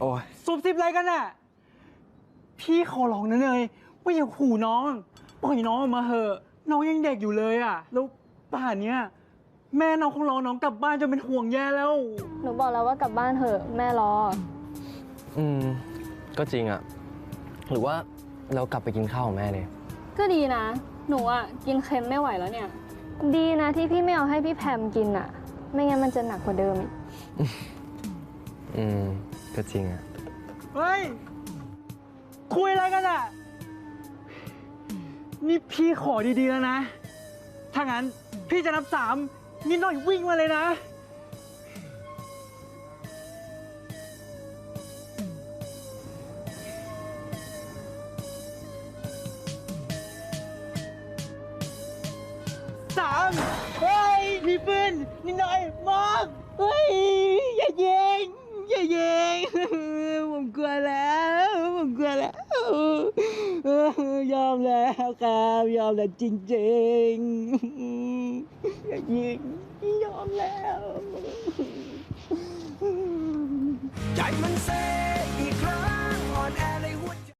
โอ้ยซุบซิบอะไรกันน่ะ พี่ขอร้องนะเนยว่าอย่าขู่น้อง ปล่อยน้องออกมาเหอะ น้องยังเด็กอยู่เลยอะ แล้วป่านเนี้ยแม่น้องคงรอน้องกลับบ้านจนเป็นห่วงแย่แล้ว หนูบอกแล้วว่ากลับบ้านเถอะแม่รอ อืม ก็จริงอะหรือว่าเรากลับไปกินข้าวของแม่เลย ก็ดีนะ หนูอะกินเค็มไม่ไหวแล้วเนี่ย ดีนะที่พี่ไม่เอาให้พี่แพมกินอะ ไม่งั้นมันจะหนักกว่าเดิมอีก อืม ก็จริงอะเฮ้ย คุยอะไรกันอะนี่พี่ขอดีๆแล้วนะ ถ้างั้นพี่จะนับสามนิดหน่อยวิ่งมาเลยนะ สามเฮ้ยพี่ปืนนิดหน่อยมองเฮ้ย อย่ายิงอย่ายิง ผม กลัวแล้วผมกลัวแล้วยอมแล้วครับยอมแล้วจริงๆอย่ายิงยอมแล้วใจมันเซ่